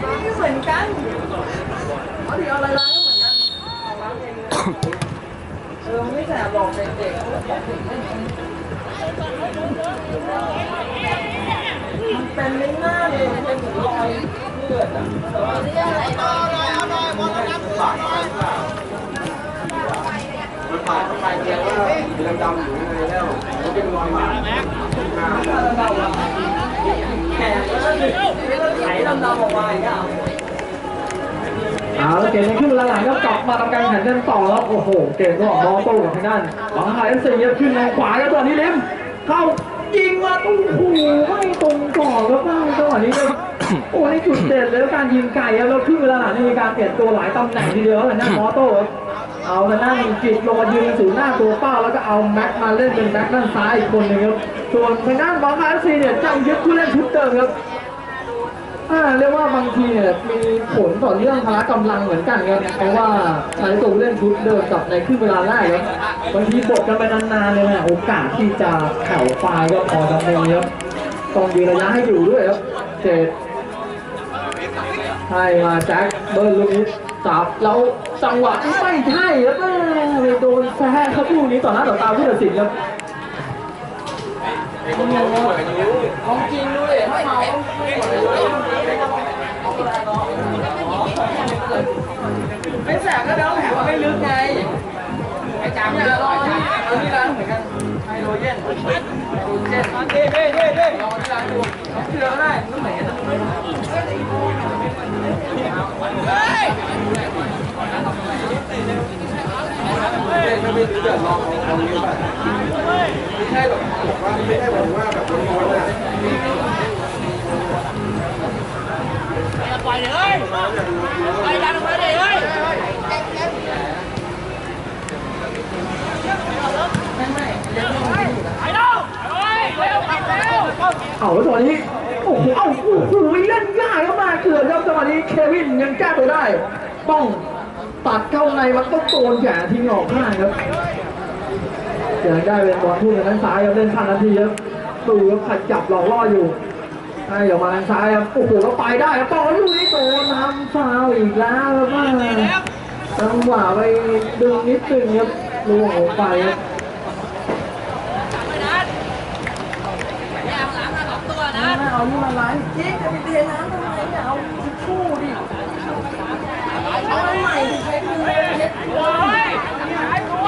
ไม่เหมือนกันเอาดิเอาอะไรล้างก็เหมือนกันเอาล้างเองเลยเออไม่ แสบหรอกเด็กๆเขาบอกเด็กไม่เป็นมันเป็นลิ้นหน้าเลยมันเป็นเหมือนรอยเลือดอะแต่ว่าไม่ใช่อะไรรอยมันผ่านเข้าไปแสดงว่ามีดำๆอยู่ข้างในแล้วอยบาดแขนแล้วก็ดึงไถดำๆออกมาอีกอะเอาแล้วเกมในครึ่งเวลาหลังก็กลับมาทำการแข่งกันต่อแล้วโอ้โห เกมก็ออกมอโต้กับทางด้านบางหายเอฟซีขึ้นทางขวาแล้วตอนนี้เลิมเข้ายิงมาตุ้หูไม่ตรงกรอบแล้วบ้างจังหวะนี้เลยโอ้นี่จุดเด่นเลยแล้วการยิงไก่แล้วครึ่งเวลาหลังนี่มีการเปลี่ยนตัวหลายตำแหน่งทีเดียวทางด้านมอโต้ เอาทางด้านจิตลงมายืนศูนย์หน้าตัวเป้าแล้วก็เอาแม็กมาเล่นเป็นแม็กด้านซ้ายอีกคนนึงครับส่วนทางด้านบางหาซีเนี่ยจะยึดผู้เล่นชุดเดิมครับอ่าเรียกว่าบางทีเนี่ยมีผลต่อเรื่องพละกำลังเหมือนกันครับเพราะว่าใช้ตัวเล่นชุดเดิมกับในครึ่งเวลาแรกครับบางทีบทกันไปนานๆเลยนะโอกาสที่จะแผ่วปลายก็พอจะมีครับต้องยืนระยะให้อยู่ด้วยครับเจ็ดให้มาแจ็คเบิร์ลูกนี้ จับแล้วจังหวะไม่ใช่ครับแม่ไปโดนแซ่ครับลูกนี้ต่อหน้าต่อตาผู้ตัดสินครับของจริงด้วยถ้าเมาไม่แสบก็แล้วแผลมันไม่ลึกไงไอ้จามเนี่ยรอที่เอาที่ร้านเหมือนกันไฮโดรเจนไฮโดรเจนเด้เด้เด้เด้ลองที่ร้านดูที่ร้านได้มันเหมือนกัน เฮ้ยไม่เป็นเดือดร้อนของคนนี้ป่ะไม่ใช่แบบบอกว่าไม่ได้แบบว่าแบบร้อนๆอะปล่อยเลยไปดันออกมาเลยเฮ้ยไม่ไม่เลี้ยงลูกไม่อยู่นะไปแล้วตอาแล้วจังหวะนี้โอ้โห เอ้าโอ้โหเล่นยากมากเกือบครับจังหวะนี้เควินยังแก้ตัวได้ต้อง ตัดเข้าในมันก็โดนแขนทิ้งออกข้างครับยังได้เป็นบอลทุ่งทางด้านซ้ายครับเล่นทันนาทีครับดูครับขัดจับหลอกล่ออยู่ให้ออกมาทางซ้ายครับโอ้โหแล้วไปได้ครับต่อลูกนี้โดนทำฟาวอีกแล้วครับว่าจังหวะไปดึงนิดนึงครับล่วงออกไปครับไม่นัดแย่หลังมาไม่เจริงจะไปเทน้ำทำไมเนี่ยเอาทิชชู่ดิเอาอันใหม่ดิใช้มือเช็ด เฮ้ยหายตัว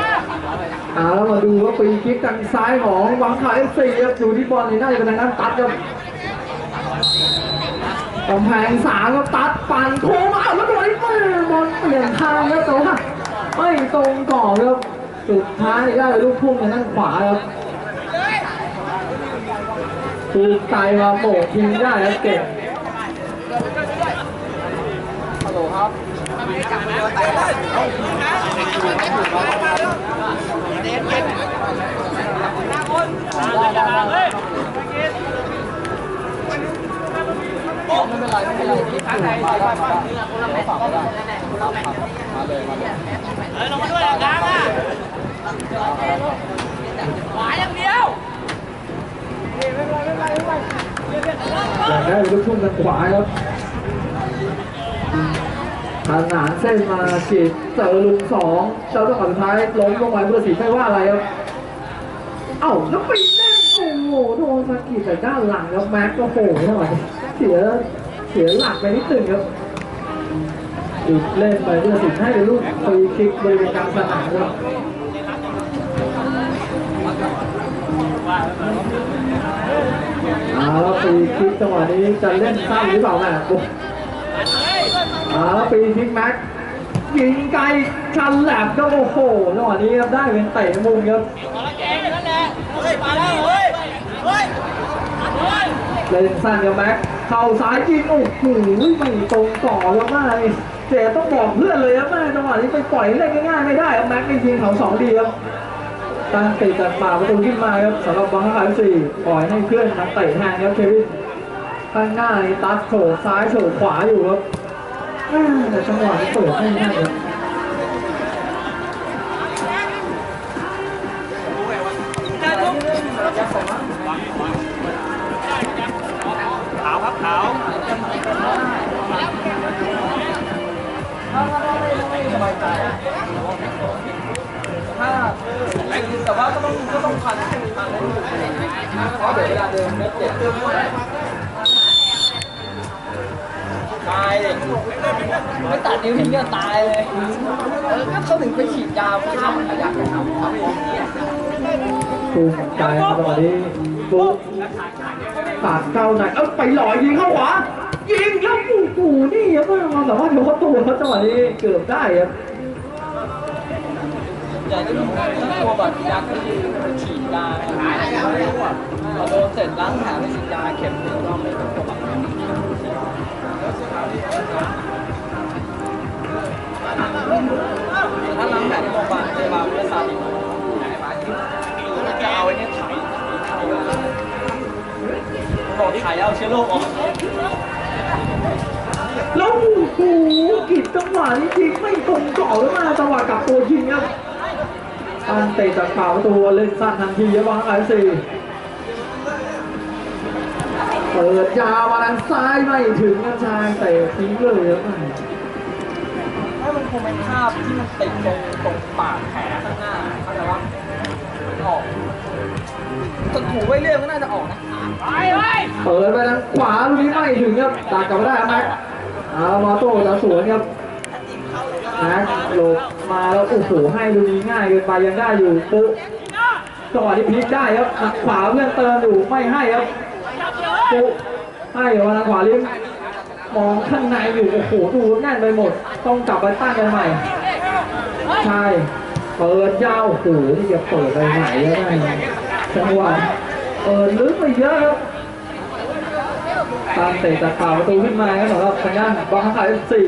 เอาแล้วมาดูว่าฟรีคิกทางซ้ายของวังขาเอฟซีครับอยู่ที่บอลนี่น่าจะเป็นทางด้านตัดครับกำแพงสามก็ตัดปั่นโค้งมาแล้วโดนไอ้แม่บอลเปลี่ยนทางครับแต่ว่าไม่ตรงก่อนครับสุดท้ายได้ลูกพุ่งทางด้านขวาครับถูกไกลมาโบกทีมได้ครับเก่งเฮ้ย ไม่เป็นไรไม่เป็นไรที่ข้างในใส่ผ้าเนื้อคนละแมตช์คนละแมตช์คนละแมตช์เฮ้ยลงมาด้วยกลางอะขวาอย่างเดียวอยากได้ลูกพุ่งทางขวาครับ ขนานเส้นมาฉีดเจอลุงสองเจ้าต้องสุดท้ายล้มลงไปผู้ตัดสินไม่ว่าอะไรครับ เอ้าแล้วไปเล่นโอ้โหโดนสะกิดแต่ด้านหลังครับแม็กก็โผล่เข้าไปเสียเสียหลักไปนิดนึงครับอีกเล่นไปผู้ตัดสิให้ลูกฟรีคิกบริเวณกลางสนามครับเอาวฟรีคิกจังหวะนี้จะเล่นสั้นหรือเปล่าแม่ ปุ๊บเอาแล้วฟรีคิกแม็กยิงไกลชันแหลมก็โอ้โหจังหวะนี้ครับได้เป็นเตะมุมครับอละแกงนั่นแหละเฮ้ยมาแล้วเฮ้ยเฮ้ยเฮ้ยเล่นสั้นกับแม็กเข้าซ้ายยิงโอ้โหไม่ตรงต่อแล้วมากเลยเจ๊ต้องบอกเพื่อนเลยครับแม่จังหวะนี้ไปปล่อยเล่นง่ายๆไม่ได้ครับแม็กจริงเขาสองดีครับตั้งติดจากป่าประตูขึ้นมาครับสำหรับบังคับสี่ปล่อยให้เพื่อนมาเตะแทนครับเควินข้างหน้าตัดโฉบซ้ายโฉบขวาอยู่ครับ แต่จังหวะเปิดให้ได้ครับขาวครับขาวแต่ว่าก็ต้องก็ต้องพันพันเพราะเดี๋ยวเวลาเดินเจ็บเจ็บ ไม่ตัดนิ้วทิ้งก็ตายเลยเออก็เขาถึงไปฉีดยาเพื่อทำอยะทำทำเองเนี่ยตูมใจครับตอนนี้ปุ๊บตัดเข้าในเอ้าไปหล่อยิงเข้าขวายิงแล้วโอ้โหนี่ครับมันสามารถยกตัวครับจังหวะนี้เกือบได้ครับใหญ่ก็ต้องถ้าตัวแบบยักษ์ก็คือฉีดยาพอโดนเสร็จล้างแผลไปฉีดยาเข็มหนึ่งรอบไม่ต้องตัวแบบ ถ้าล้างแผลที่โรงพยาบาลพยาบาลไม่อซาดิจะเอาไอ้เนี่ยไถบอกไถเอาเชื้อโรคออกแล้วโอ้โหกิดจังหวะนี้ยิงไม่ตรงเกรอบแล้วมาจังหวะกลับตัวยิงครับตันเตะจากขาวตัวเล่นสั้นทันทีครับวางไอซีเปิดยาวมาทางซ้ายไม่ถึงครับชายเตะทิ้งเลยครับ ให้มันคงเป็นภาพที่มันติดตรงตรงปากแผลข้างหน้าเข้าใจว่ามันออกจะถูไว้เรื่องก็น่าจะออกนะเปิดไปทางขวาลูกนี้ไม่ถึงครับตัดกลับมาได้ครับแม็กเอามาโต้จะสวนครับแม็กหลบมาแล้วโอ้โหให้ลูกนี้ง่ายเกินไปยังได้อยู่ปุ๊บจังหวะที่พลิกได้ครับขวาเพื่อนเติมอยู่ไม่ให้ครับปุ๊บให้มาทางขวาลิ้ม มองข้างในอยู่ โอ้โห ดูแน่นไปหมด ต้องกลับไปตั้งกันใหม่ ใช่ เปิดยาว โอ้โหนี่จะเปิดไปไหนแล้วนะจังหวะเปิดลึกไปเยอะครับตามเตะจากข่าประตูขึ้นมาครับสำหรับทางด้านบางขายสี่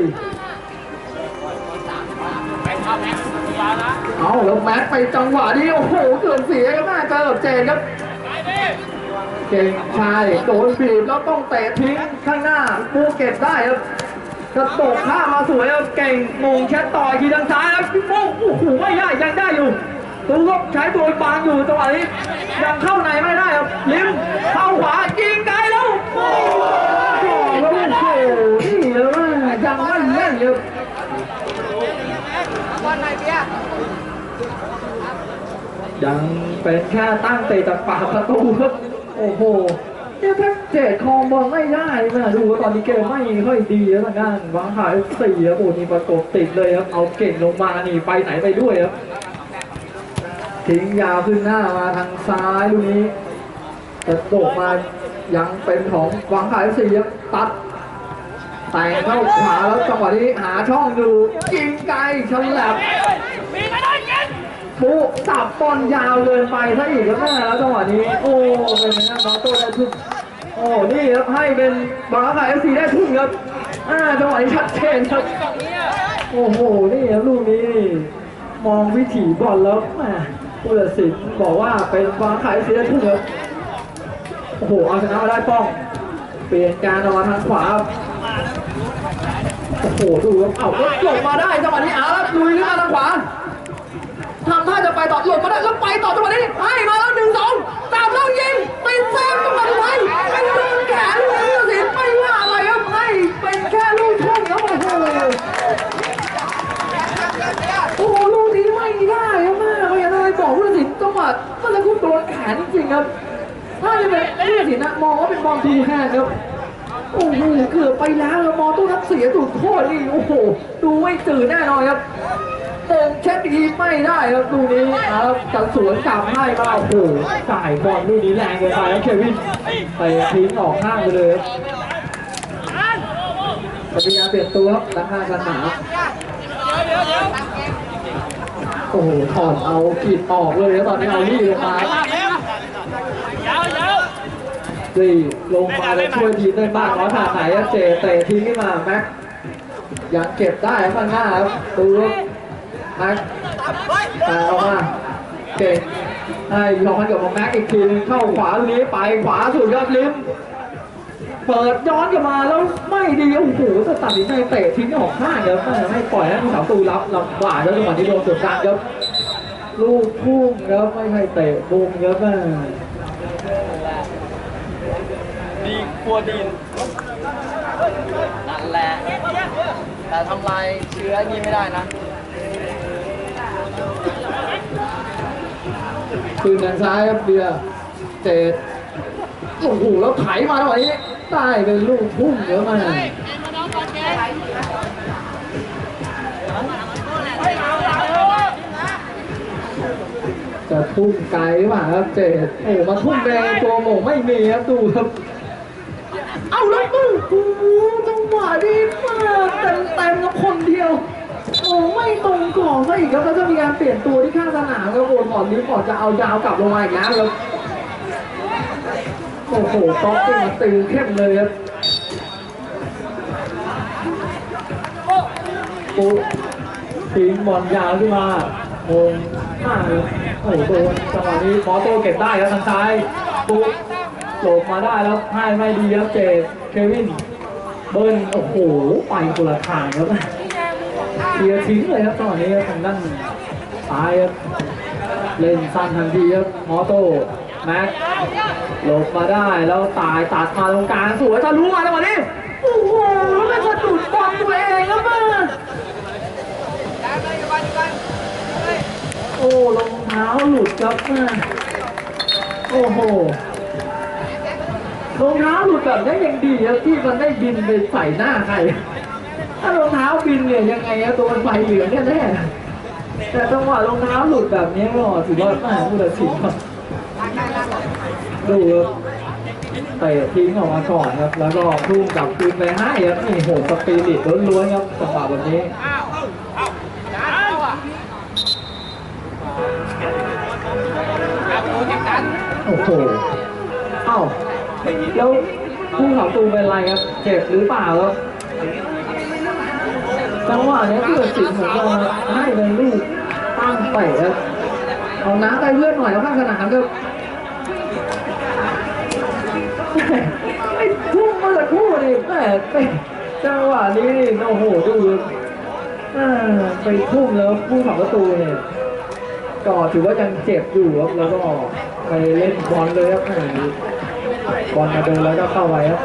เอาแล้วแม็กไปจังหวะนี้ โอ้โห เกือบเสียครับแม่เจอบเจนครับ เก่งชายโดนบีบแล้วต้องเตะทิ้งข้างหน้าปูเก็บได้ครับกระโดดข้ามาสวยครับเก่งมงแค่ต่อยทีทางซ้ายครับพี่โป้งโอ้โหไม่ได้ยังได้อยู่ตูก็ใช้ตัวบางอยู่จังหวะนี้ยังเข้าในไม่ได้ครับลิ้มเข้าขวายิงไกลแล้วโอ้โหแล้วโอ้โหนี่เลยว่ายังไม่เล่นเลยยังเป็นแค่ตั้งเตะจากปากประตูครับ อ้โหเนี่ยถ้าเจดคองบอลไม่ได้นะดูว่าตอนนี้เกมไม่ค่อยดีแล้วทางด้านวางขายสี่ครับโอ้นี่ประกบติดเลยครับเอาเก่งลงมานี่ไปไหนไปด้วยครับทิ้งยาวขึ้นหน้ามาทางซ้ายลูกนี้แต่โดดมายังเป็นของวางขายสี่ครับตัดแต่งเข้าขวาแล้วจังหวะนี้หาช่องดูยิงไกลฉลับ ปุ๊สับบอลยาวเกินไปซะอีกครับแม่แล้วจังหวะนี้ โอ้เป็นไงน้องโตได้ทุกโอ้นี่ครับให้เป็นวางขายสี่ได้ทุ่งครับอ่าจังหวะนี้ชัดเจนครับโอ้โหนี่ครับลูกนี้นี่มองวิถีบอลแล้วแหมผู้ตัดสินบอกว่าเป็นวางขายเสียทุ่งครับโอ้โหเอาชนะมาได้ป้อง เปลี่ยนการออกมาทางขวาโอ้โหดูครับเอ้าก็หลบมาได้จังหวะนี้เอาวลุยขึ้นมาทางขวา ทำท่าจะไปต่อหลบมาได้แล้วไปต่อจังหวะนี้ให้มาแล้วหนึ่งสองตามแล้วยิงติดเซฟจังหวะไว้ไปโดนแขนลูกนี้ตัดสิไม่ว่าอะไรครับให้เป็นแค่ลูกทุ่งครับโอ้โหโอ้โหลูกนี้ไม่ได้ครับแม่พยายามอะไรบอกผู้ตัดสินจังหวะมันจะคุ้มโดนแขนจริงครับถ้าจะเป็นผู้ตัดสินนะมองว่าเป็นบอลทูแฮนด์ครับโอ้โหเกือบไปแล้วครับมองตู้ทับเสียจุดโทษนี่โอ้โห ดูไม่ตื่นแน่นอนครับ ตรงเช็ดทีไม่ได้ครับลูกนี้ครับจัดสวนกลับให้มาโอ้โหจ่ายบอลลูกนี้แรงเกินไปแล้วเควินไปทิ้งออกข้างไปเลยปฏิญาเปลี่ยนตัวครับด้านหน้ากันหนาโอ้โหถอดเอากีดออกเลยแล้วตอนนี้เอาลี่ลงมาสี่ลงมาแล้วช่วยทีมได้บ้างน้อยขนาดไหนครับเจเตะทิ้งขึ้นมาแม็กยังเก็บได้ข้างหน้าครับตู แม็กแต่ออกมาเก่งให้ลองให้กับแม็กอีกทีนึงเข้าขวาลูกนี้ไปขวาสุดยอดลิ้มเปิดย้อนกลับมาแล้วไม่ดีโอ้โหจะตัดสินใจเตะทิ้งออกข้างเดี๋ยวไม่ปล่อยให้ผู้สาวตูรับลำบากแล้วจังหวะนี้โดนกดดันครับลูกพุ่งครับไม่ให้เตะมุมครับแม่ดีกลัวดีนนั่นแหละแต่ทำลายเชื้อนี้ไม่ได้นะ คืนทางซ้ายครับเบียร์เจดโอ้โหแล้วไถมาตรงนี้ได้เป็นลูกพุ่งเยอะมากจะทุ่มไกลหรือเปล่าครับเจดโอ้มาทุ่มแรงตัวโหมงไม่มีครับดูครับ เอาแล้วมึงโอ้โหจังหวะนี้มาเต็มเต็มๆแล้วคนเดียว ไม่ตรงกรอบซะอีกครับแล้วจะมีการเปลี่ยนตัวที่ข้างสนามครับโอนก่อนนี้ก่อนจะเอาดาวกลับลงมาอีกแล้วโอ้โหต๊อกติงมาตีเข้มเลยครับปุ๊บทิ้งบอลยาวขึ้นมาโมงห้าเลยโอ้โหโดนจังหวะนี้ขอโตเก็บได้ครับทางซ้ายปุ๊บหลบมาได้แล้วให้ไม่ดีครับเจเควินเบิ้ลโอ้โห ไปคนละทางครับ ลียร์ทิ้งเลยครับตอนนี้ครับทางด้านซ้ายครับเล่นสั้นทันทีครับมอโต้แม็กหลบมาได้แล้วตายตัดมาตรงกลางสวยทะลุมาแล้ววันนี้โอ้โหแล้วสะดุดบอลตัวเองครับมาโอ้รองเท้าหลุดครับมาโอ้โหรองเท้าหลุดแบบนี้ยังดีครับที่มันได้บินไปใส่หน้าใคร ถ้ารองเท้าบินเนี่ยยังไงอะตัวมันไฟเหลืองเนี่ยแน่แต่จังหวะรองเท้าหลุดแบบนี้ก็ถือว่าแม่ผู้ตัดสินครับดูครับเตะทิ้งออกมาก่อนครับ แล้วก็พุ่งกลับคืนไปให้ครับนี่โหสปีริตล้วนๆครับจังหวะแบบนี้ โอ้โหเอ้าแล้วผู้ขับตูเป็นไรครับ เจ็บหรือเปล่าครับ จังหวะนี้ยผู้ตัดสินผมก็ให้เป็นลูกตั้งเตะเอาน้ำไปเพื่อนหน่อยแล้วข้างสนามครับไอ้พุ่งเมื่อคู่นี่แม่ไปจังหวะนี้นี่โอ้โหดูไปทุ่มแล้วผู้ขับประตูเนี่ยก็ถือว่ายังเจ็บอยู่ครับแล้วก็ไปเล่นบอลเลยครับบอลมาเดินแล้วก็เข้าไปครับ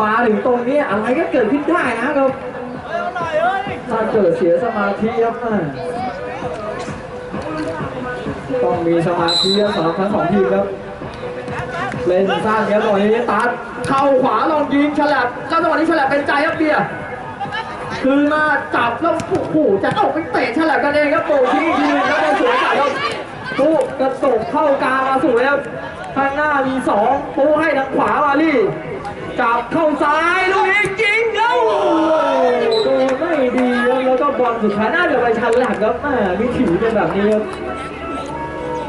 มาถึงตรงนี้อะไรก็เกิดขึ้นได้นะครับถ้าเกิดเสียสมาธิครับต้องมีสมาธิสำหรับทั้งสองทีมครับ เล่นสร้างครับตอนนี้ตัดเข้าขวาลองยิงฉลับแล้วจังหวะนี้ฉลับเป็นใจครับเบียร์คือมาจับแล้วโอ้โหจะเอาไปเตะฉลับกันเองครับโบกทิ้งอีกทีหนึงครับโดนสวยใส่ครับปุ๊กระตกเข้ากลางมาสวยครับข้างหน้ามีสองปุ๊ให้ทางขวามาลี่ จับเข้าซ้ายลูกนี้จริงแล้วโอ้โหดนไม่ดีครับแล้วก็บอลสุดท้ายน่าจะไปชันหลักครับแม่วิถีเป็นแบบนี้ครับ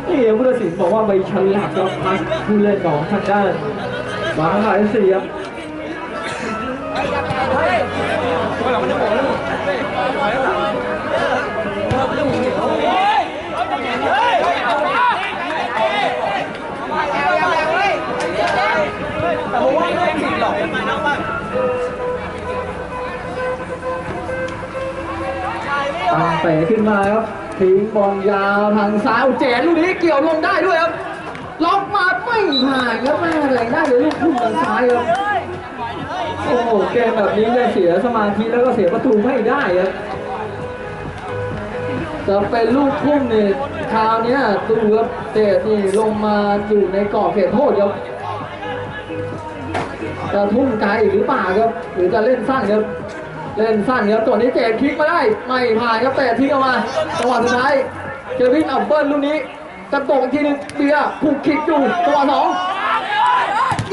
นี่ผู้ตัดสินบอกว่าไปชันหลักครับพักผู้เล่นของทางด้านบางขายเสียบ เตะขึ้นมาครับทิ้งบอลยาวทางซ้ายเจนลูกนี้เกี่ยวลงได้ด้วยครับล็อกมาไม่ผ่านครับแม่แรได้เลยลูกพุ่งทางซ้ายครับโอ้โหเกมแบบนี้เนี่ยเสียสมาธิแล้วก็เสียประตูไม่ได้ครับจะเป็นลูกพุ่งนี่คราวนี้ยดูครับเตะนี่ลงมาอยู่ในกรอบเขตโทษครับจะทุ่มไกลหรือเปล่าครับหรือจะเล่นสั้นครับ เล่นสั้นครับตัวนี้เจดคลิกมาได้ ไม่ผ่านครับแต่ทิ้งออกมาจังหวะสุดท้ายเจวินอับเบิลลูกนี้กระโดดอีกทีหนึงเบียร์ผูกคิกอยู่จังหวะสอง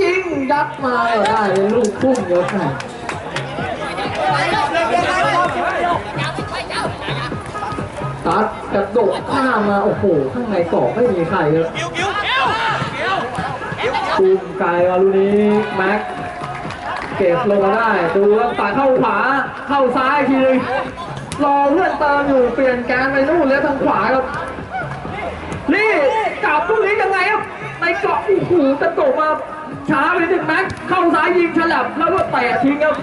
ยิงยัดมาได้เป็นลูกพุ่งเยอะมากตัดกระโดดข้ามมาโอ้โหข้างในกรอบไม่มีใครครับตูมไกลมาลูกนี้แม็ก เก็บลงมาได้ดูครับตัดเข้าขวาเข้าซ้ายอีกทีนึงรอเพื่อนเติมอยู่เปลี่ยนแกนไปนู่นแล้วทางขวาครับนี่กลับลูกนี้ยังไงครับในเกาะโอ้โหกระโดดมาช้าไปนิดนึงแม็กเข้าซ้ายยิงฉลับแล้วก็เตะทิ้งครับ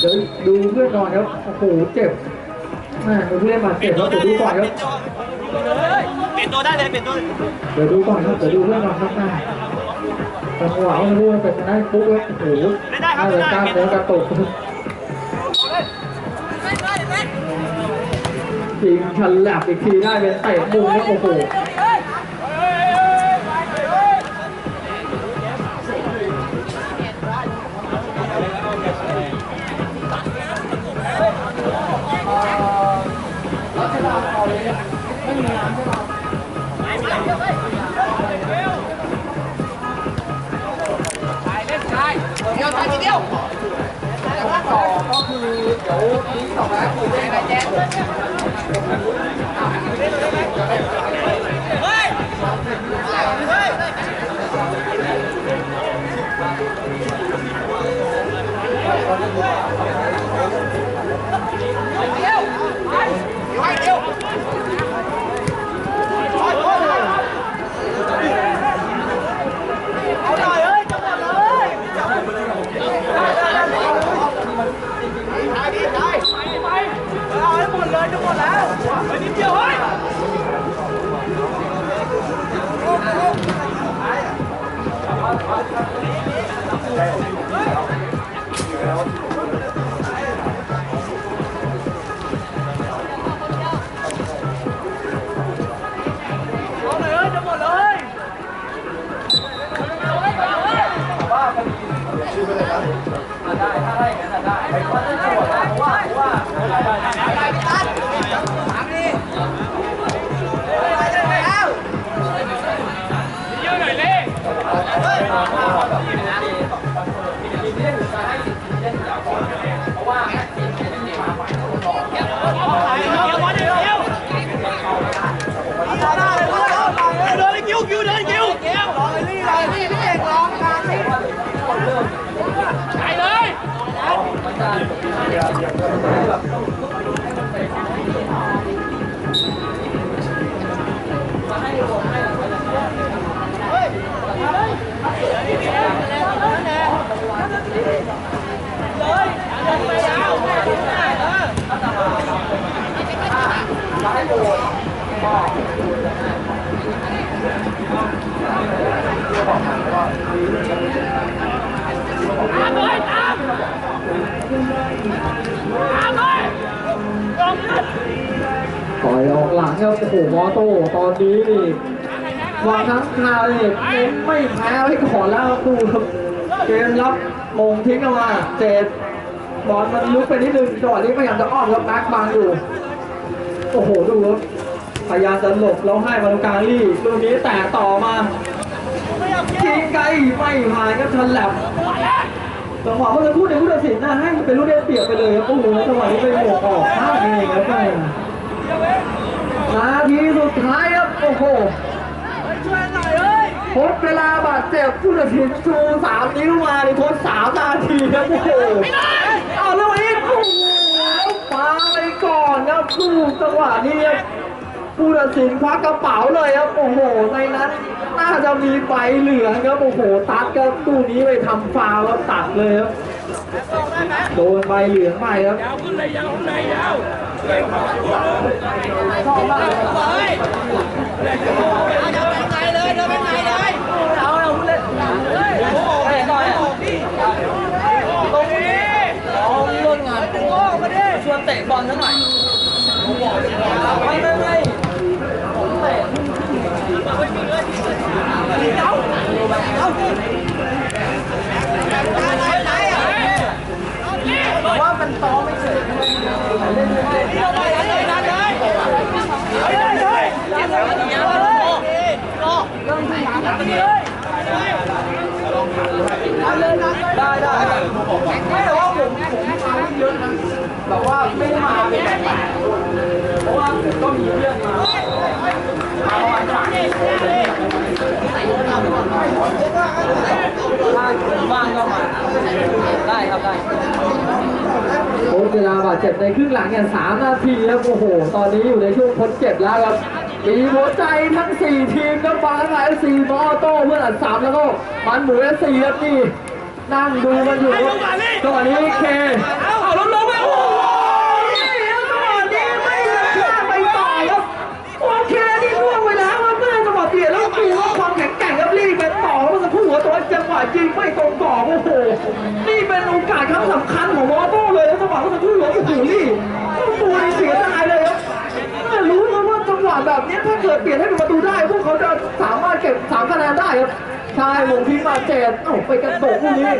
เดี๋ยวดูเพื่อนก่อนครับโอ้โหเจ็บแม่ดูเพื่อนบาดเจ็บแล้วเดี๋ยวดูก่อนครับเปลี่ยนตัวได้เลยเปลี่ยนตัวเดี๋ยวดูก่อนครับเดี๋ยวดูเพื่อนก่อนครับแม่ จังหวะไม่รู้ว่าเป็นทางด้านปุ๊บแล้วโอ้โหน่าจะกล้ามเนื้อกระตุกยิงฉลับอีกทีได้เป็นเตะมุมครับโอ้โห สองล้านคุณแม่ได้แจ้งเลยค่ะ ต่ ครับโอ้โหมอโต้ตอนนี้นี่วางทั้งคาวนี่เน้นไม่แพ้ไว้ก่อนแล้วครับดูเกมรับมงทิ้งออกมาเจ็ดบอลมันลุกไปนิดนึงจังหวะนี้พยายามจะอ้อมครับแม็กบังอยู่โอ้โหดูครับพยายามจะหลบแล้วให้มาตรงกลางลี่ลูกนี้แตะต่อมายิงไกลไม่ผ่านครับทันแหลมจังหวะเมื่อสักครู่ในผู้ตัดสินน่าให้เป็นลูกได้เปียบไปเลยครับโอ้โหจังหวะนี้เป็นหมวกออกข้าเองครับแม่ นาทีสุดท้ายครับ โอ้โหช่วยหน่อยเอ้ยทดเวลาบาดเจ็บผู้ตัดสินชูสามนิ้วมาในทดสามนาทีครับโอ้โหเอาแล้วอีกโอ้โหปาไปก่อนครับลูกจังหวะนี้ผู้ตัดสินควักกระเป๋าเลยครับโอ้โห ในนั้นน่าจะมีใบเหลืองครับโอ้โหตัดครับตู้นี้ไปทำฟาวแล้วตัดเลยครับโดนใบเหลืองไปครับยาวขึ้นเลยยาวขึ้นเลยยาว ชอบมากเลยเได้ได้ไม่แต่ว่ผมผมมายอนแบบว่าไม่มาเป็นแบราะว่าผมก็มีองมามาประมั้งได้ครับได้โอ้เวลาบาดเจ็บในครึ่งหลังเนี่ยสามนาทีแล้วโอ้โห ตอนนี้อยู่ในช่วงพ้นเจ็บแล้วครับ มีหัวใจทั้ง 4 ทีมครับบางไอซีมอโต้เพื่อนอันสามแล้วก็มันหมูเอสซีครับนี่นั่งดูกันอยู่ครับจังหวะนี้เคเอาล้มลงไปโอ้โหนี่ครับจังหวะนี้ไม่เหลือค่าไปต่อครับโอเคนี่ล่วงไปแล้วเมื่อจังหวะเปลี่ยนแล้วดูว่าความแข็งแกร่งครับรีบไปต่อแล้วเมื่อสักครู่หัวตัวจังหวะยิงไม่ตรงกรอบโอ้โหนี่เป็นโอกาสครั้งสำคัญของมอโต้เลยแล้วจังหวะเมื่อสักครู่หัวโอ้โหนี่ต้องปูนเสียดายะแบบนี้ถ้าเกิดเปลี่ยนให้เป็นประตูได้ พวกเขาจะสามารถเก็บสามคะแนนได้ครับใช่วงทิ้งมาเจ็ดเอ้าไปกระโดดลูกนี้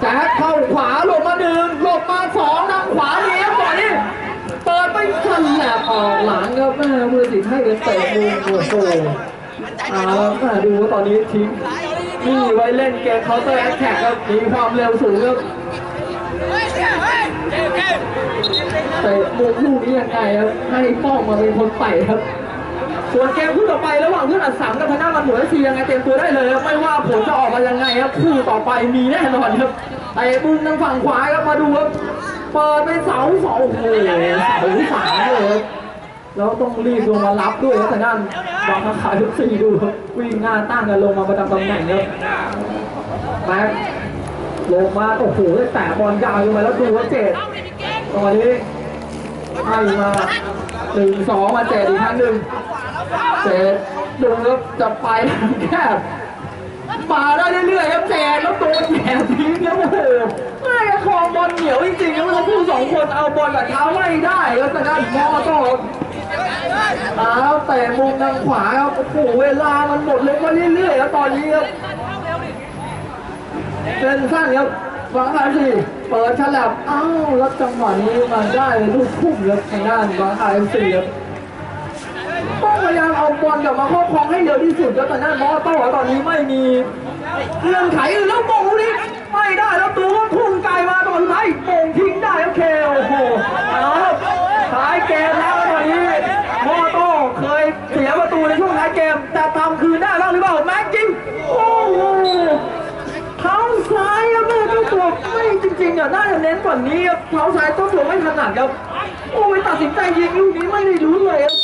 แจ๊คเข้าขวาหลบมาหนึ่งหลบมาสองทางขวานี้ครับก่อนนี้เปิดไปทันแหลบออกหลังครับแม่มือสิให้เป็นเตะมุมโอ้โหเอาดูว่าตอนนี้ทิ้งนี่ไว้เล่นเกมเคาน์เตอร์แอคแท็กครับมีความเร็วสูงครับ เตะมุมลูกนี้ยังไงครับให้ป้องมาเป็นคนเตะครับส่วนเกมคู่ต่อไประหว่างเพื่อนอัดสามกับทางด้านมันหัวซียังไงเตรียมตัวได้เลยครับไม่ว่าผลจะออกมายังไงครับคู่ต่อไปมีแน่นอนครับเตะมุมทางฝั่งขวาครับมาดูครับเปิดไปเสาสองโอ้โหเสาสามเลยครับแล้วต้องรีบลงมารับด้วยครับทางด้านบางขาทุกสี่ดูครับวิ่งหน้าตั้งกันลงมาประจำตำแหน่งครับแม็กลงมาโอ้โหแต่บอลยาวลงมาแล้วดูว่าเจ็ดตอนนี้ ให้มาหนึ่งสองมาเจ็ดอีกครั้งหนึ่งเจ็ดดูแล้วจะไปแคบมาได้เรื่อยๆครับเจ็ดแล้วโดนแหนทิ้งครับโอ้โหไม่คองบอลเหนียวจริงๆครับแล้วผู้สองคนเอาบอลกับเท้าไม่ได้แล้วแต่ด้านมอโต้เอาเตะมุมทางขวาครับโอ้โหเวลามันหมดลงมาเรื่อยๆแล้วตอนนี้ครับเป็นสั้นครับ ฟังคาสิ เปิดฉลับอ้าวแล้วจังหวะนี้มันได้ลูกพุ่งครับทางด้านฟังคาสิครับต้องพยายามเอาบอลกลับมาครอบครองให้เร็วที่สุดแล้วแต่ด้านมอโต้ตอนนี้ไม่มีเงื่อนไขแล้วโมงลูกนี้ไม่ได้แล้วตัวก็พุ่งไกลมาตอนท้ายโป่งทิ้งได้โอเคโอ้โหเอาครับท้ายเกมแล้วตอนนี้มอโต้เคยเสียประตูในช่วงท้ายเกมจะทำคืนได้บ้างหรือเปล่าแม็กจริงโอ้โห เท้าซ้ายครับแม่เจ้าตัวไม่ จริงๆอะน่าจะเน้นกว่านี้ครับเท้าซ้ายเจ้าตัวไม่ถนัดครับโอ้ยตัดสินใจยิงลูกนี้ไม่ได้รู้เลยครับ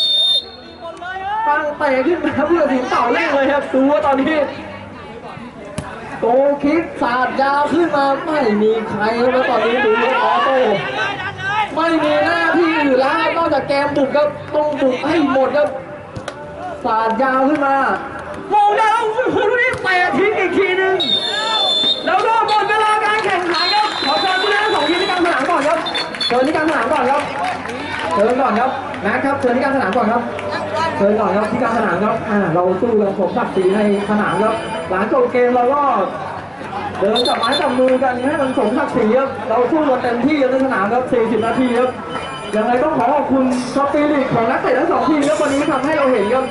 ฟังเตะขึ้นมาเพื่อถึงเต่าเล่นเลยครับดูว่าตอนนี้โตคิกสาดยาวขึ้นมาไม่มีใครแล้วตอนนี้ดูออโต้ไม่มีหน้าที่อื่นแล้วนอกจากแกมบุกครับต้องบุกให้หมดครับสาดยาวขึ้นมาโมงแล้วโอ้นี้เตะทิ้งอีกทีหนึงแล้วก็ ชิญที่กลางสนามก่อนครับเชิญก่อนครับแม็กครับเชิญที่กลางสนามก่อนครับเชิญก่อนครับที่กลางสนามครับอ่าเราสู้กันผมศักดิ์ศรีในสนามครับหลังจบเกมเราก็เดินจับไม้จับมือกันให้มันสมศักดิ์ศรีครับเราสู้กันเต็มที่ในสนามครับ 40 นาทีครับยังไงต้องขอขอบคุณสปิริตของนักเตะทั้งสองทีมครับวันนี้ทำให้เราเห็นครับ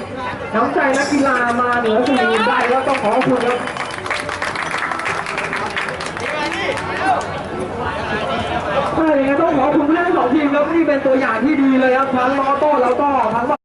น้ำใจนักกีฬามาเหนือสิ่งอื่นใดก็ต้องขอขอบคุณครับ ริแล้วนี่เป็นตัวอย่างที่ดีเลยครับทั้งออโต้แล้วก็ทั้ง